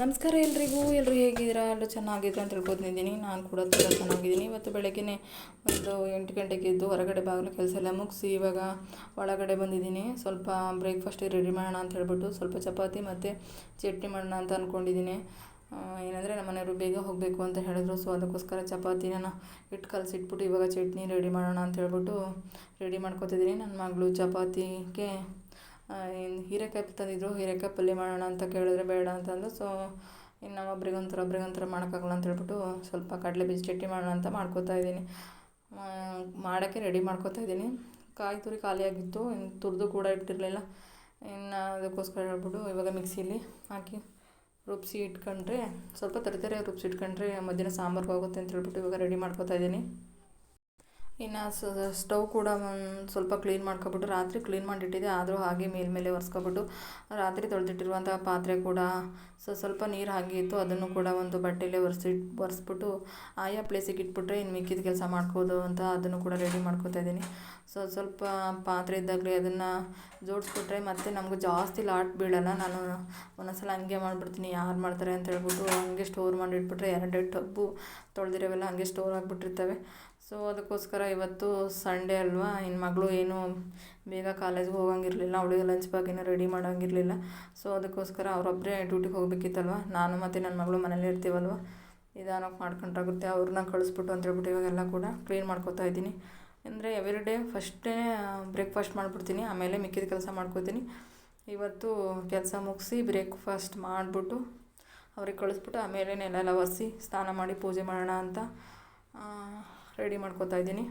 ನಮಸ್ಕಾರ ಎಲ್ರಿಗೂ ಎಲ್ಲರೂ ಹೇಗಿದ್ದೀರಾ? ಎಲ್ಲರೂ ಚೆನ್ನಾಗಿದ್ದೀರಾ ಅಂತ ಹೇಳ್ಕೊತಿದ್ದೀನಿ ನಾನು ಕೂಡ ತುಂಬ ಚೆನ್ನಾಗಿದ್ದೀನಿ. ಇವತ್ತು ಬೆಳಗ್ಗೆ ಒಂದು ಎಂಟು ಗಂಟೆಗೆ ಎದ್ದು ಹೊರಗಡೆ ಬಾಗಿಲು ಕೆಲಸ ಎಲ್ಲ ಮುಗಿಸಿ ಇವಾಗ ಒಳಗಡೆ ಬಂದಿದ್ದೀನಿ. ಸ್ವಲ್ಪ ಬ್ರೇಕ್ಫಾಸ್ಟಿಗೆ ರೆಡಿ ಮಾಡೋಣ ಅಂತ ಹೇಳ್ಬಿಟ್ಟು ಸ್ವಲ್ಪ ಚಪಾತಿ ಮತ್ತು ಚಟ್ನಿ ಮಾಡೋಣ ಅಂತ ಅಂದ್ಕೊಂಡಿದ್ದೀನಿ ಏನಂದರೆ ನಮ್ಮ ಮನೆಯವರು ಬೇಗ ಹೋಗಬೇಕು ಅಂತ ಹೇಳಿದ್ರು. ಸೊ ಅದಕ್ಕೋಸ್ಕರ ಚಪಾತಿನ ಹಿಟ್ಟು ಕಲಸಿಟ್ಬಿಟ್ಟು ಇವಾಗ ಚಟ್ನಿ ರೆಡಿ ಮಾಡೋಣ ಅಂತ ಹೇಳ್ಬಿಟ್ಟು ರೆಡಿ ಮಾಡ್ಕೊತಿದ್ದೀನಿ. ನನ್ನ ಮಗಳು ಚಪಾತಿಗೆ ಏನು ಹೀರೆಕಾಯಿ ತಂದಿದ್ರು ಹೀರೆಕಾಯಿ ಪಲ್ಯ ಮಾಡೋಣ ಅಂತ ಕೇಳಿದ್ರೆ ಬೇಡ ಅಂತಂದು. ಸೊ ಇನ್ನು ಒಬ್ರಿಗೊಂಥರ ಒಬ್ರಿಗೊಂಥರ ಮಾಡೋಕ್ಕಾಗಲ್ಲ ಅಂತ ಹೇಳ್ಬಿಟ್ಟು ಸ್ವಲ್ಪ ಕಡಲೆ ಬೀಜ ಚಟ್ನಿ ಮಾಡೋಣ ಅಂತ ಮಾಡ್ಕೋತಾ ಇದ್ದೀನಿ. ಮಾಡೋಕ್ಕೆ ರೆಡಿ ಮಾಡ್ಕೋತಾ ಇದ್ದೀನಿ. ಕಾಯಿ ತುರಿ ಖಾಲಿಯಾಗಿತ್ತು ಇನ್ನು ತುರಿದು ಕೂಡ ಇಟ್ಟಿರಲಿಲ್ಲ. ಇನ್ನು ಅದಕ್ಕೋಸ್ಕರ ಹೇಳ್ಬಿಟ್ಟು ಇವಾಗ ಮಿಕ್ಸಿಲಿ ಹಾಕಿ ರುಬ್ಬಿಸಿ ಇಟ್ಕೊಂಡ್ರೆ, ಸ್ವಲ್ಪ ತರತರ ರುಬ್ಬಿಸಿ ಇಟ್ಕೊಂಡ್ರೆ ಮಧ್ಯಾಹ್ನ ಸಾಂಬಾರ್ಗೆ ಹೋಗುತ್ತೆ ಅಂತ ಹೇಳ್ಬಿಟ್ಟು ಇವಾಗ ರೆಡಿ ಮಾಡ್ಕೋತಾ ಇದ್ದೀನಿ. ಇನ್ನು ಸ್ಟವ್ ಕೂಡ ಒಂದು ಸ್ವಲ್ಪ ಕ್ಲೀನ್ ಮಾಡ್ಕೊಬಿಟ್ಟು ರಾತ್ರಿ ಕ್ಲೀನ್ ಮಾಡಿಟ್ಟಿದ್ದೆ, ಆದರೂ ಹಾಗೆ ಮೇಲ್ಮೇಲೆ ಒರೆಸ್ಕೊಬಿಟ್ಟು ರಾತ್ರಿ ತೊಳೆದಿಟ್ಟಿರುವಂಥ ಪಾತ್ರೆ ಕೂಡ ಸೊ ಸ್ವಲ್ಪ ನೀರು ಹಾಗೆ ಇತ್ತು, ಅದನ್ನು ಕೂಡ ಒಂದು ಬಟ್ಟೆಯಲ್ಲೇ ಒರೆಸಿ, ಒರೆಸ್ಬಿಟ್ಟು ಆಯಾ ಪ್ಲೇಸಿಗೆ ಇಟ್ಬಿಟ್ರೆ ಇನ್ನು ಮಿಕ್ಕಿದ ಕೆಲಸ ಮಾಡ್ಕೋದು ಅಂತ ಅದನ್ನು ಕೂಡ ರೆಡಿ ಮಾಡ್ಕೋತಾ ಇದ್ದೀನಿ. ಸೊ ಸ್ವಲ್ಪ ಪಾತ್ರೆ ಇದ್ದಾಗಲೇ ಅದನ್ನು ಜೋಡಿಸ್ಬಿಟ್ರೆ ಮತ್ತೆ ನಮಗೂ ಜಾಸ್ತಿ ಲಾಟ್ ಬೀಳಲ್ಲ, ನಾನು ಒಂದೊಂದ್ಸಲ ಹಂಗೆ ಮಾಡಿಬಿಡ್ತೀನಿ, ಯಾರು ಮಾಡ್ತಾರೆ ಅಂತ ಹೇಳ್ಬಿಟ್ಟು ಹಂಗೆ ಸ್ಟೋರ್ ಮಾಡಿಟ್ಬಿಟ್ರೆ ಎರಡೆರಡು ಟಬ್ಬು ತೊಳೆದಿರೋವೆಲ್ಲ ಹಂಗೆ ಸ್ಟೋರ್ ಆಗಿಬಿಟ್ಟಿರ್ತವೆ. ಸೊ ಅದಕ್ಕೋಸ್ಕರ ಇವತ್ತು ಸಂಡೇ ಅಲ್ವಾ? ಇನ್ನು ಮಗಳು ಏನು ಬೇಗ ಕಾಲೇಜ್ಗೆ ಹೋಗಂಗಿರಲಿಲ್ಲ, ಅವಳಿಗೆ ಲಂಚ್ ಬಾಗಿನ ರೆಡಿ ಮಾಡೋಂಗಿರಲಿಲ್ಲ. ಸೊ ಅದಕ್ಕೋಸ್ಕರ ಅವರೊಬ್ಬರೇ ಡ್ಯೂಟಿಗೆ ಹೋಗಬೇಕಿತ್ತಲ್ವ? ನಾನು ಮತ್ತು ನನ್ನ ಮಗಳು ಮನೇಲಿ ಇರ್ತೀವಲ್ವ? ನಿಧಾನಕ್ಕೆ ಮಾಡ್ಕೊಂಡ್ರಾಗುತ್ತೆ. ಅವ್ರನ್ನ ಕಳಿಸ್ಬಿಟ್ಟು ಅಂತ ಹೇಳ್ಬಿಟ್ಟು ಇವಾಗೆಲ್ಲ ಕೂಡ ಕ್ಲೀನ್ ಮಾಡ್ಕೋತಾ ಇದ್ದೀನಿ. ಅಂದರೆ ಎವ್ರಿ ಡೇ ಫಸ್ಟೇ ಬ್ರೇಕ್ಫಾಸ್ಟ್ ಮಾಡಿಬಿಡ್ತೀನಿ. ಆಮೇಲೆ ಮಿಕ್ಕಿದ ಕೆಲಸ ಮಾಡ್ಕೋತೀನಿ. ಇವತ್ತು ಕೆಲಸ ಮುಗಿಸಿ ಬ್ರೇಕ್ಫಾಸ್ಟ್ ಮಾಡಿಬಿಟ್ಟು ಅವ್ರಿಗೆ ಕಳಿಸ್ಬಿಟ್ಟು ಆಮೇಲೆ ನೆಲೆಲ್ಲ ಒರೆಸಿ ಸ್ನಾನ ಮಾಡಿ ಪೂಜೆ ಮಾಡೋಣ ಅಂತ ರೆಡಿ ಮಾಡ್ಕೋತಾ ಇದ್ದೀನಿ.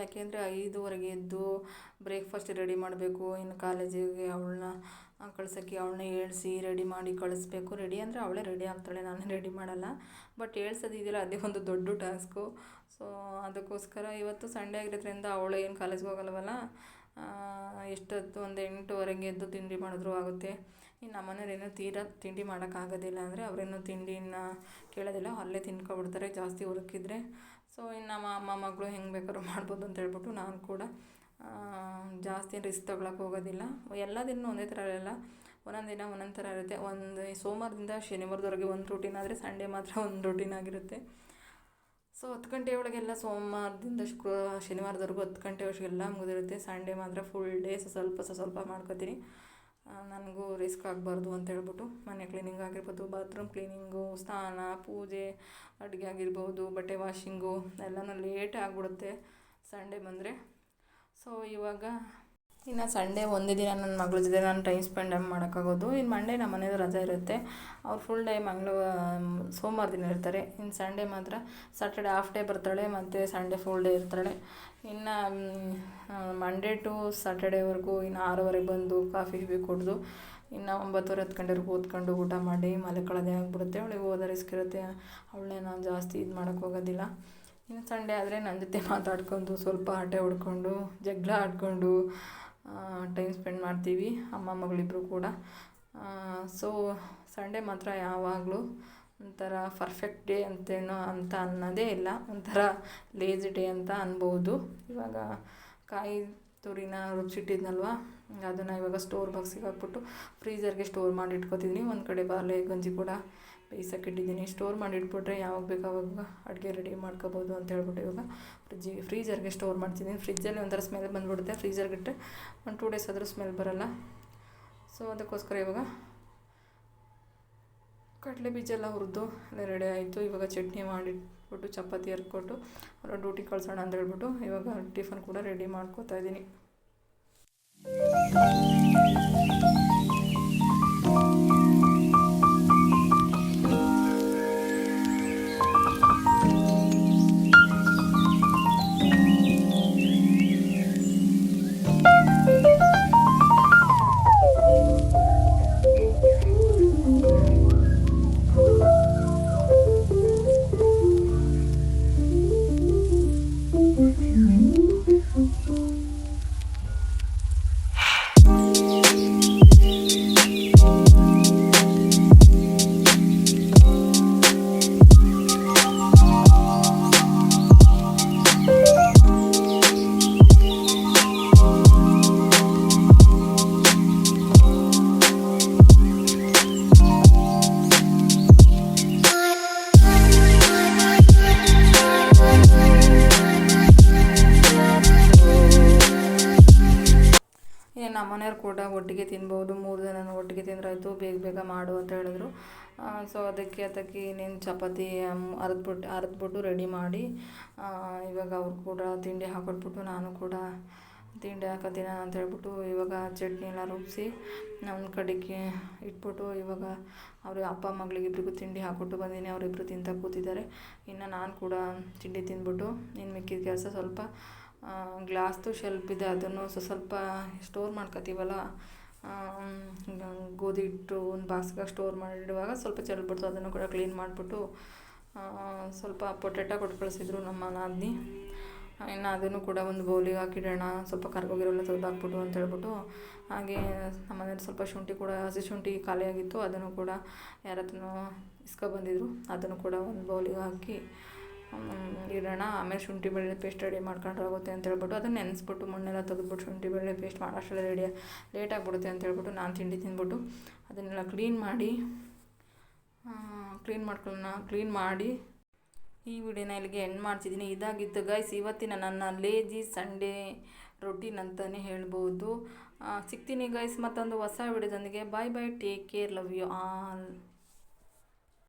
ಯಾಕೆಂದರೆ ಐದುವರೆಗೆ ಎದ್ದು ಬ್ರೇಕ್ಫಾಸ್ಟ್ ರೆಡಿ ಮಾಡಬೇಕು. ಇನ್ನು ಕಾಲೇಜಿಗೆ ಅವಳನ್ನ ಕಳ್ಸೋಕ್ಕೆ ಅವಳನ್ನ ಏಳಿಸಿ ರೆಡಿ ಮಾಡಿ ಕಳಿಸ್ಬೇಕು. ರೆಡಿ ಅಂದರೆ ಅವಳೇ ರೆಡಿ ಆಗ್ತಾಳೆ, ನಾನೇ ರೆಡಿ ಮಾಡಲ್ಲ. ಬಟ್ ಏಳ್ಸೋದು ಇದೆಯಲ್ಲ, ಅದೇ ಒಂದು ದೊಡ್ಡ ಟಾಸ್ಕು ಸೊ ಅದಕ್ಕೋಸ್ಕರ ಇವತ್ತು ಸಂಡೇ ಆಗಿರೋದ್ರಿಂದ ಅವಳು ಏನು ಕಾಲೇಜ್ಗೆ ಹೋಗಲ್ವಲ್ಲ ಎಷ್ಟೊತ್ತು ಒಂದು ಎಂಟುವರೆಗೆ ಎದ್ದು ತಿಂಡಿ ಮಾಡಿದ್ರು ಆಗುತ್ತೆ. ಇನ್ನು ನಮ್ಮನೇಲಿ ಏನೂ ತೀರಾ ತಿಂಡಿ ಮಾಡೋಕ್ಕಾಗೋದಿಲ್ಲ ಅಂದರೆ ಅವರೇನು ತಿಂಡಿನ ಕೇಳೋದಿಲ್ಲ. ಅಲ್ಲೇ ತಿನ್ಕೊಬಿಡ್ತಾರೆ, ಜಾಸ್ತಿ ಹುರುಕಿದ್ರೆ. ಸೊ ಇನ್ನು ನಮ್ಮ ಅಮ್ಮ, ಮಗಳು ಹೆಂಗೆ ಬೇಕಾದ್ರೂ ಮಾಡ್ಬೋದು ಅಂತ ಹೇಳ್ಬಿಟ್ಟು ನಾನು ಕೂಡ ಜಾಸ್ತಿ ರಿಸ್ಕ್ ತೊಗೊಳಕ್ಕೆ ಹೋಗೋದಿಲ್ಲ. ಎಲ್ಲ ದಿನ ಒಂದೇ ಥರ ಇರಲ್ಲ ಒಂದೊಂದು ದಿನ ಒಂದೊಂದು ಥರ ಇರುತ್ತೆ. ಒಂದು ಸೋಮವಾರದಿಂದ ಶನಿವಾರದವರೆಗೆ ಒಂದು ರೂಟೀನ್ ಆದರೆ ಸಂಡೇ ಮಾತ್ರ ಒಂದು ರೂಟೀನ್ ಆಗಿರುತ್ತೆ. ಸೊ ಹತ್ತು ಗಂಟೆ ಒಳಗೆಲ್ಲ ಸೋಮವಾರದಿಂದ ಶುಕ್ರ, ಶನಿವಾರದವರೆಗೂ ಹತ್ತು ಗಂಟೆ ವರ್ಷಗೆಲ್ಲ ಮುಗಿದಿರುತ್ತೆ. ಸಂಡೇ ಮಾತ್ರ ಫುಲ್ ಡೇ ಸ್ವಲ್ಪ ಸ್ವಲ್ಪ ಮಾಡ್ಕೊತೀನಿ. ನನಗೂ ರಿಸ್ಕ್ ಆಗಬಾರ್ದು ಅಂತ ಹೇಳ್ಬಿಟ್ಟು ಮನೆ ಕ್ಲೀನಿಂಗ್ ಆಗಿರ್ಬೋದು ಬಾತ್ರೂಮ್ ಕ್ಲೀನಿಂಗು ಸ್ನಾನ, ಪೂಜೆ, ಅಡುಗೆ ಆಗಿರ್ಬೋದು, ಬಟ್ಟೆ ವಾಷಿಂಗು ಎಲ್ಲನೂ ಲೇಟ್ ಆಗಿಬಿಡುತ್ತೆ ಸಂಡೇ ಬಂದರೆ. ಸೊ ಇವಾಗ ಇನ್ನು ಸಂಡೇ ಒಂದೇ ದಿನ ನನ್ನ ಮಗಳ ಜೊತೆ ನಾನು ಟೈಮ್ ಸ್ಪೆಂಡ್ ಮಾಡೋಕ್ಕಾಗೋದು. ಇನ್ನು ಮಂಡೇ ನಮ್ಮ ಮನೇದು ರಜೆ ಇರುತ್ತೆ. ಅವ್ರು ಫುಲ್ ಡೇ ಮಂಗಳೂ ಸೋಮವಾರ ದಿನ ಇರ್ತಾರೆ. ಇನ್ನು ಸಂಡೇ ಮಾತ್ರ ಸಾಟರ್ಡೆ ಹಾಫ್ ಡೇ ಬರ್ತಾಳೆ, ಮತ್ತು ಸಂಡೇ ಫುಲ್ ಡೇ ಇರ್ತಾಳೆ. ಇನ್ನು ಮಂಡೇ ಟು ಸಾಟರ್ಡೇವರೆಗೂ ಇನ್ನು ಆರೂವರೆಗೆ ಬಂದು ಕಾಫಿ ಗೀಫಿ ಕುಡಿದು ಇನ್ನು ಒಂಬತ್ತುವರೆ ಹತ್ತು ಗಂಟೆವರೆಗೂ ಓದ್ಕೊಂಡು ಊಟ ಮಾಡಿ ಮಲ್ಕೊಳ್ಳೋದೇ ಆಗಿಬಿಡುತ್ತೆ. ಅವಳಿಗೆ ಓದೋ ರಿಸ್ಕ್ ಇರುತ್ತೆ. ಅವಳನ್ನೇ ನಾನು ಜಾಸ್ತಿ ಇದು ಮಾಡೋಕ್ಕೆ ಹೋಗೋದಿಲ್ಲ. ಇನ್ನು ಸಂಡೇ ಆದರೆ ನನ್ನ ಜೊತೆ ಮಾತಾಡ್ಕೊಂಡು ಸ್ವಲ್ಪ ಆಟೆ ಹೊಡ್ಕೊಂಡು ಜಗಳ ಆಡಿಕೊಂಡು ಟೈಮ್ ಸ್ಪೆಂಡ್ ಮಾಡ್ತೀವಿ, ಅಮ್ಮ ಮಗಳಿಬ್ಬರು ಕೂಡ. ಸೊ ಸಂಡೇ ಮಾತ್ರ ಯಾವಾಗಲೂ ಒಂಥರ ಪರ್ಫೆಕ್ಟ್ ಡೇ ಅಂತೇನೋ ಅಂತ ಅನ್ನೋದೇ ಇಲ್ಲ. ಒಂಥರ ಲೇಜಿ ಡೇ ಅಂತ ಅನ್ಬೋದು. ಇವಾಗ ಕಾಯಿ ತುರಿನ ರುಬ್ಸಿಟ್ಟಿದ್ನಲ್ವ ಅದನ್ನು ಇವಾಗ ಸ್ಟೋರ್ ಬಾಕ್ಸಿಗೆ ಹಾಕ್ಬಿಟ್ಟು ಫ್ರೀಜರ್ಗೆ ಸ್ಟೋರ್ ಮಾಡಿ ಇಟ್ಕೋತಿದ್ದೀನಿ ಒಂದು ಕಡೆ ಬಾಳೆ, ಗಂಜಿ ಕೂಡ ಬೇಯಿಸೋಕೆ ಇಟ್ಟಿದ್ದೀನಿ ಸ್ಟೋರ್ ಮಾಡಿ ಇಟ್ಬಿಟ್ರೆ ಯಾವಾಗ ಬೇಕು ಅವಾಗ ಅಡುಗೆ ರೆಡಿ ಮಾಡ್ಕೋಬೋದು ಅಂತ ಹೇಳ್ಬಿಟ್ಟು ಇವಾಗ ಫ್ರಿಜ್ಜಿಗೆ ಫ್ರೀಜರ್ಗೆ ಸ್ಟೋರ್ ಮಾಡ್ತಿದ್ದೀನಿ. ಫ್ರಿಜ್ಜಲ್ಲಿ ಒಂಥರ ಸ್ಮೆಲ್ ಬಂದುಬಿಡುತ್ತೆ. ಫ್ರೀಜರ್ಗೆ ಇಟ್ಟರೆ ಒಂದು ಟೂ ಡೇಸ್ ಆದರೂ ಸ್ಮೆಲ್ ಬರಲ್ಲ. ಸೊ ಅದಕ್ಕೋಸ್ಕರ ಇವಾಗ ಕಡಲೆ ಬೀಜ ಎಲ್ಲ ಹುರಿದು ಎಲ್ಲ ರೆಡಿ ಆಯಿತು. ಇವಾಗ ಚಟ್ನಿ ಮಾಡಿಟ್ಬಿಟ್ಟು ಚಪಾತಿ ಹರ್ಕೊಟ್ಟು ಅವರ ಡ್ಯೂಟಿ ಕಳ್ಸೋಣ ಅಂತ ಹೇಳ್ಬಿಟ್ಟು ಇವಾಗ ಟಿಫನ್ ಕೂಡ ರೆಡಿ ಮಾಡ್ಕೋತಾ ಇದ್ದೀನಿ. ನಮ್ಮನೆಯವ್ರು ಕೂಡ ಒಟ್ಟಿಗೆ ತಿನ್ಬೋದು, ಮೂರು ಜನ ಒಟ್ಟಿಗೆ ತಿಂದ್ರಾಯ್ತು ಬೇಗ ಬೇಗ ಮಾಡು ಅಂತ ಹೇಳಿದ್ರು. ಸೊ ಅದಕ್ಕೆ ಅದಕ್ಕೆ ಇನ್ನೇನು ಚಪಾತಿ ಅರೆದ್ಬಿಟ್ಟು ಅರೆದ್ಬಿಟ್ಟು ರೆಡಿ ಮಾಡಿ ಇವಾಗ ಅವ್ರು ಕೂಡ ತಿಂಡಿ ಹಾಕೊಟ್ಬಿಟ್ಟು ನಾನು ಕೂಡ ತಿಂಡಿ ಹಾಕೋದಿನ ಅಂತ ಹೇಳ್ಬಿಟ್ಟು ಇವಾಗ ಚಟ್ನಿ ಎಲ್ಲ ರುಬ್ಬಿಸಿ ನನ್ನ ಕಡೆಗೆ ಇಟ್ಬಿಟ್ಟು ಇವಾಗ ಅವ್ರ ಅಪ್ಪ ಮಗಳಿಗೆ ಇಬ್ಬರಿಗೂ ತಿಂಡಿ ಹಾಕ್ಬಿಟ್ಟು ಬಂದೀನಿ ಅವರಿಬ್ಬರು ತಿಂತ ಕೂತಿದ್ದಾರೆ. ಇನ್ನು ನಾನು ಕೂಡ ತಿಂಡಿ ತಿಂದ್ಬಿಟ್ಟು, ಇನ್ನು ಮಿಕ್ಕಿದ ಕೆಲಸ ಸ್ವಲ್ಪ ಗ್ಲಾಸ್ದು ಶೆಲ್ಪ್ ಇದೆ, ಅದನ್ನು ಸ್ವಲ್ಪ ಸ್ಟೋರ್ ಮಾಡ್ಕೊತೀವಲ್ಲ ಗೋಧಿ ಹಿಟ್ಟು ಒಂದು ಬಾಕ್ಸ್ಗೆ ಸ್ಟೋರ್ ಮಾಡಿಡುವಾಗ ಸ್ವಲ್ಪ ಚೆಲ್ಬಿಡ್ತು ಅದನ್ನು ಕೂಡ ಕ್ಲೀನ್ ಮಾಡಿಬಿಟ್ಟು ಸ್ವಲ್ಪ ಪೊಟೆಟೊ ಕೊಟ್ಟು ಕಳಿಸಿದ್ರು ನಮ್ಮ ನಾದಿನಿ ಇನ್ನು ಅದನ್ನು ಕೂಡ ಒಂದು ಬೌಲಿಗೆ ಹಾಕಿಡೋಣ, ಸ್ವಲ್ಪ ಕರ್ಗೋಗಿರೋಲ್ಲ ತೆಗ್ದಾಕ್ಬಿಟ್ಟು ಅಂತ ಹೇಳ್ಬಿಟ್ಟು, ಹಾಗೆ ನಮ್ಮ ಮನೇಲಿ ಸ್ವಲ್ಪ ಶುಂಠಿ ಕೂಡ, ಹಸಿ ಶುಂಠಿ ಖಾಲಿಯಾಗಿತ್ತು ಅದನ್ನು ಕೂಡ ಯಾರ ಇಸ್ಕೊಬಂದಿದ್ರು ಅದನ್ನು ಕೂಡ ಒಂದು ಬೌಲಿಗೆ ಹಾಕಿ ಇಡೋಣ ಆಮೇಲೆ ಶುಂಠಿ ಬೆಳ್ಳುಳ್ಳಿ ಪೇಸ್ಟ್ ರೆಡಿ ಮಾಡ್ಕೊಂಡ್ರೆ ಆಗುತ್ತೆ ಅಂತ ಹೇಳ್ಬಿಟ್ಟು ಅದನ್ನು ನೆನೆಸ್ಬಿಟ್ಟು ಮಣ್ಣೆಲ್ಲ ತೆಗೆದ್ಬಿಟ್ಟು ಶುಂಠಿ ಬೆಳ್ಳುಳ್ಳಿ ಪೇಸ್ಟ್ ಮಾಡೋಷ್ಟರಲ್ಲಿ ರೆಡಿ ಲೇಟ್ ಆಗಿಬಿಡುತ್ತೆ ಅಂತ ಹೇಳ್ಬಿಟ್ಟು ನಾನು ತಿಂಡಿ ತಿಂದ್ಬಿಟ್ಟು ಅದನ್ನೆಲ್ಲ ಕ್ಲೀನ್ ಮಾಡಿ ಕ್ಲೀನ್ ಮಾಡ್ಕೊಳ್ಳೋಣ. ಕ್ಲೀನ್ ಮಾಡಿ ಈ ವಿಡಿಯೋನ ಇಲ್ಲಿಗೆ ಎಂಡ್ ಮಾಡ್ತಿದ್ದೀನಿ. ಇದಾಗಿದ್ದು ಗೈಸ್ ಇವತ್ತಿನ ನನ್ನ ಲೇಜಿ ಸಂಡೇ ರೊಟೀನ್ ಅಂತಲೇ ಹೇಳ್ಬೋದು. ಸಿಗ್ತೀನಿ ಗೈಸ್ ಮತ್ತೊಂದು ಹೊಸ ವಿಡಿಯೋದೊಂದಿಗೆ bye bye take care love you all